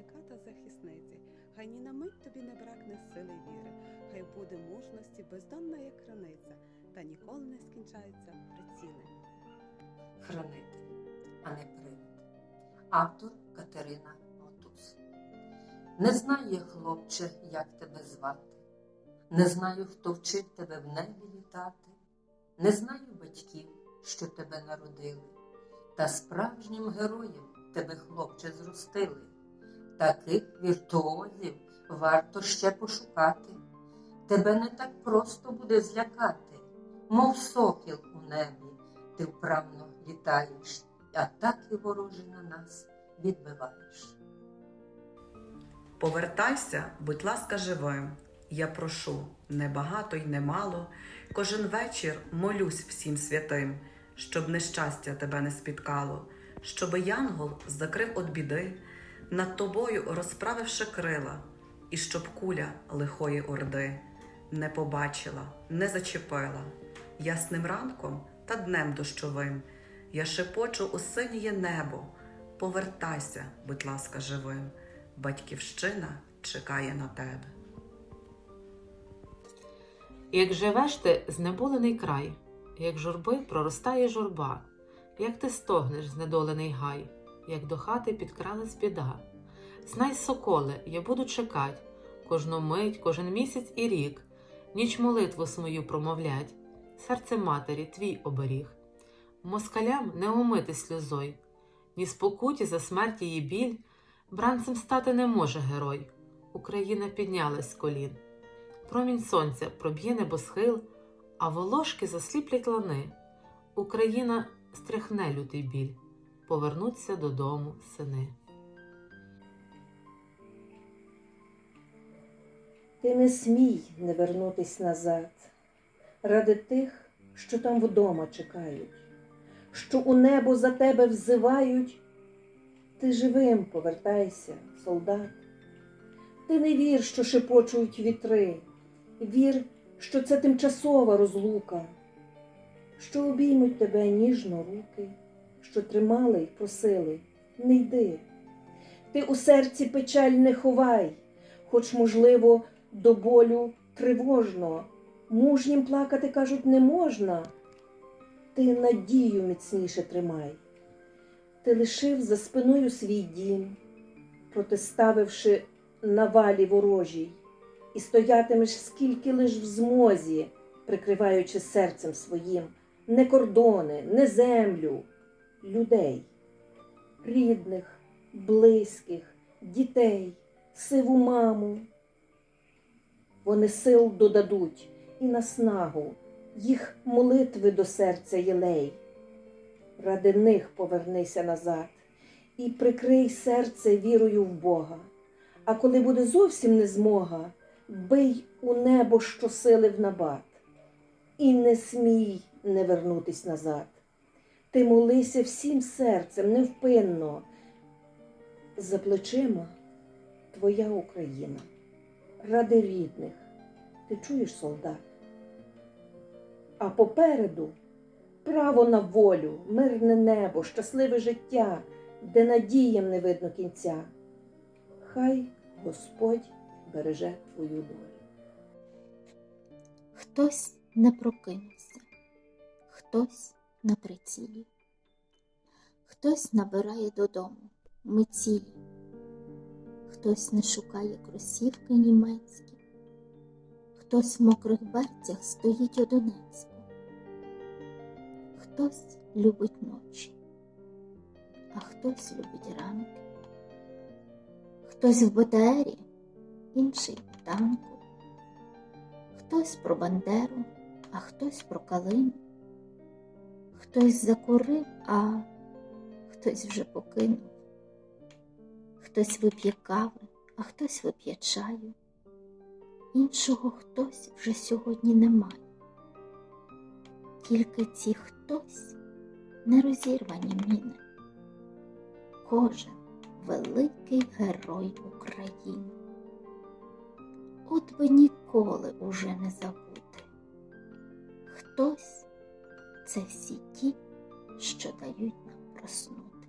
захисника та захисниці. Хай ні на мить тобі не бракне сили віри, хай буде мужності, бездонна як краниця, та ніколи не скінчається приціни. хранити, а не привид. Автор Катерина Мотус. Не знаю хлопче, як тебе звати, не знаю, хто вчив тебе в небі літати, не знаю батьків, що тебе народили, та справжнім героєм тебе, хлопче, зростили. Таких віртуозів варто ще пошукати. Тебе не так просто буде злякати, мов сокіл у небі, ти вправно літаєш, а так і ворожі на нас відбиваєш. Повертайся, будь ласка, живим. Я прошу не багато й не мало. Кожен вечір молюсь всім святим, щоб нещастя тебе не спіткало, щоби янгол закрив от біди, над тобою розправивши крила, і щоб куля лихої орди не побачила, не зачепила. Ясним ранком та днем дощовим я шепочу у синіє небо. Повертайся, будь ласка, живим. Батьківщина чекає на тебе. Як живеш ти знеболений край, як журби проростає журба, як ти стогнеш знедолений гай, як до хати підкралась біда. Знай, соколе, я буду чекать кожну мить, кожен місяць і рік, ніч молитву свою промовлять, серце матері твій оберіг. Москалям не умити сльозой, ні спокуті за смерть її біль, бранцем стати не може герой. Україна піднялась з колін. Промінь сонця проб'є небосхил, а волошки засліплять лани. Україна стряхне лютий біль, повернуться додому сини. Ти не смій не вернутись назад ради тих, що там вдома чекають, що у небо за тебе взивають. Ти живим повертайся, солдат. Ти не вір, що шепочуть вітри, вір, що це тимчасова розлука, що обіймуть тебе ніжно руки, що тримали й просили, не йди. Ти у серці печаль не ховай, хоч, можливо, до болю тривожно. Мужнім плакати, кажуть, не можна. Ти надію міцніше тримай. Ти лишив за спиною свій дім, протиставивши навалі ворожій, і стоятимеш скільки лиш в змозі, прикриваючи серцем своїм не кордони, не землю, людей, рідних, близьких, дітей, сиву маму. Вони сил додадуть і наснагу, їх молитви до серця єлей. Ради них повернися назад і прикрий серце вірою в Бога. А коли буде зовсім не змога, бий у небо щосили в набат, і не смій не вернутись назад. Ти молися всім серцем невпинно. За плечима твоя Україна, ради рідних, ти чуєш, солдат? А попереду право на волю, мирне небо, щасливе життя, де надіям не видно кінця. Хай Господь береже твою долю. Хтось не прокинувся, хтось на прицілі, хтось набирає додому ми цілі, хтось не шукає кросівки німецькі, хтось в мокрих берцях стоїть у Донецьку, хтось любить ночі, а хтось любить ранки, хтось в БТРі, інший в танку. Хтось про Бандеру, а хтось про Калину. Хтось закурив, а хтось вже покинув. Хтось вип'є кави, а хтось вип'є чаю. Іншого хтось вже сьогодні немає. Тільки ці хтось не розірвані міни. Кожен великий герой України от би ніколи уже не забути. Хтось це всі ті, що дають нам проснути.